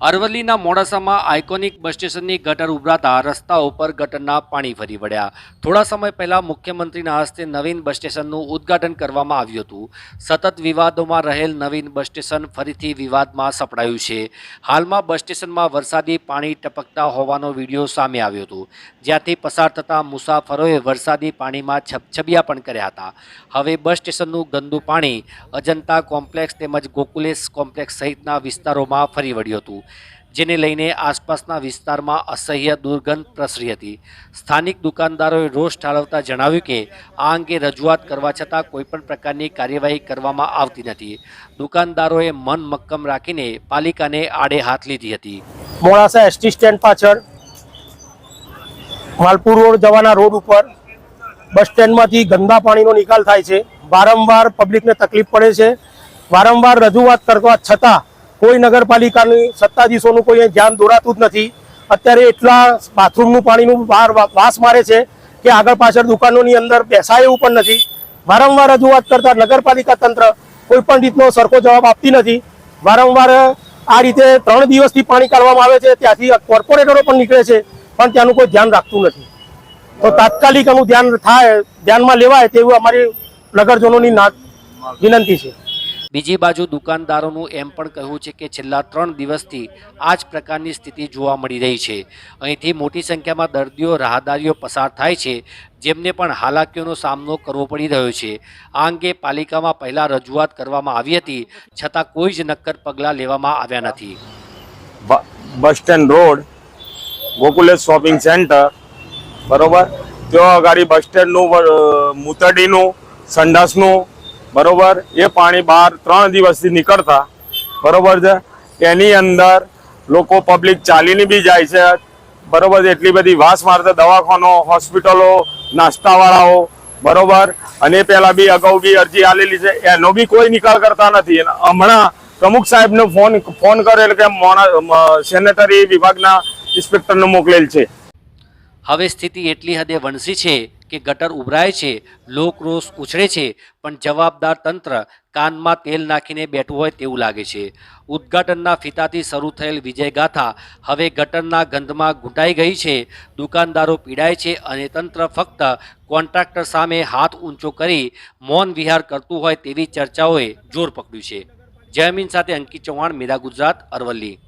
અરવલ્લીના મોડાસામાં આઇકોનિક બસ સ્ટેશનની ગટર ઉભરાતા રસ્તા ઉપર ગટરના પાણી ફરી વળ્યા. થોડા સમય પહેલા મુખ્યમંત્રીના હસ્તે નવીન બસ સ્ટેશનનું ઉદ્ઘાટન કરવામાં આવ્યું હતું. સતત વિવાદોમાં રહેલ નવીન બસ સ્ટેશન ફરીથી વિવાદમાં સપડાયું છે. હાલમાં બસ સ્ટેશનમાં વરસાદી પાણી ટપકતા હોવાનો વીડિયો સામે આવ્યો હતો. જ્યાંથી પસાર થતા મુસાફરોએ વરસાદી પાણીમાં છબછબિયા પણ કર્યા હતા. હવે બસ સ્ટેશનનું ગંદુ પાણી અજંતા કોમ્પ્લેક્સ તેમજ ગોકુલેશ કોમ્પ્લેક્સ સહિતના વિસ્તારોમાં ફરી વળ્યું હતું. જેને લઈને આસપાસના વિસ્તારમાં અસહ્ય દુર્ગંધ પ્રસરી હતી. સ્થાનિક દુકાનદારોએ રોષ ઠાલવતા જણાવ્યું કે, આ અંગે રજૂઆત કરવા છતાં કોઈપણ પ્રકારની કાર્યવાહી કરવામાં આવતી નથી. દુકાનદારોએ મન મક્કમ રાખીને પાલિકાને આડે હાથ લીધી હતી. મોડાસા એસટી સ્ટેન્ડ પાછળ માલપુર રોડ જવાના રોડ ઉપર બસ સ્ટેન્ડમાંથી ગંદા પાણીનો નિકાલ થાય છે. વારંવાર પબ્લિકને તકલીફ પડે છે. વારંવાર રજૂઆત કરવા છતાં કોઈ નગરપાલિકાની સત્તાધીશોનું કોઈ ધ્યાન દોરાતું જ નથી. અત્યારે એટલા બાથરૂમનું પાણીનું બહાર વાસ મારે છે કે આગળ પાછળ દુકાનોની અંદર બેસાય એવું પણ નથી. વારંવાર રજૂઆત કરતા નગરપાલિકા તંત્ર કોઈ પણ રીતનો સરખો જવાબ આપતી નથી. વારંવાર આ રીતે ત્રણ દિવસથી પાણી કાઢવામાં આવે છે, ત્યાંથી કોર્પોરેટરો પણ નીકળે છે, પણ ત્યાંનું કોઈ ધ્યાન રાખતું નથી. તો તાત્કાલિક આનું ધ્યાન થાય, ધ્યાનમાં લેવાય તેવું અમારી નગરજનોની વિનંતી છે. બીજી બાજુ દુકાનદારોનું એમ પણ કહ્યું છે કે છેલ્લા ત્રણ દિવસથી આ જ પ્રકારની સ્થિતિ જોવા મળી રહી છે. અહીંથી મોટી સંખ્યામાં દર્દીઓ, રાહદારીઓ પસાર થાય છે, જેમને પણ હાલાકીઓનો સામનો કરવો પડી રહ્યો છે. આ અંગે પાલિકામાં પહેલાં રજૂઆત કરવામાં આવી હતી, છતાં કોઈ જ નક્કર પગલાં લેવામાં આવ્યા નથી. Bus stand road, Gokulesh shopping centre, બરોબર? ત્યાં આગળ બસ સ્ટેન્ડનું મૂતરડીનું સંડાસનું બરોબર? એ પાણી બહાર ત્રણ દિવસથી નીકળતા. બરોબર છે? એની અંદર લોકો પબ્લિક ચાલીને બી જાય છે. બરોબર એટલી બધી વાસ મારતા દવાખાનો હોસ્પિટલો નાસ્તાવાળાઓ. બરોબર? અને પહેલા બી અગાઉ બી અરજી આલેલી છે. એનો બી કોઈ નિકાલ કરતા નથી. હમણાં પ્રમુખ સાહેબને ફોન ફોન કરેલ કે મોણા સેનેટરી વિભાગના ઇન્સ્પેક્ટરને મોકલેલ છે. હવે સ્થિતિ એટલી હદે વણસી છે કે ગટર ઉભરાય છે, લોકરોષ ઉછળે છે, પણ જવાબદાર તંત્ર કાનમાં તેલ નાખીને બેઠું હોય તેવું લાગે છે. ઉદ્ઘાટનના ફિતાથી શરૂ થયેલ વિજય ગાથા હવે ગટરના ગંધમાં ઘૂંટાઈ ગઈ છે, દુકાનદારો પીડાય છે અને તંત્ર ફક્ત કોન્ટ્રાક્ટર સામે હાથ ઊંચો કરી મૌન વિહાર કરતું હોય તેવી ચર્ચાઓએ જોર પકડ્યું છે. જયમીન સાથે અંકિત ચૌહાણ મેરા ગુજરાત, અરવલ્લી.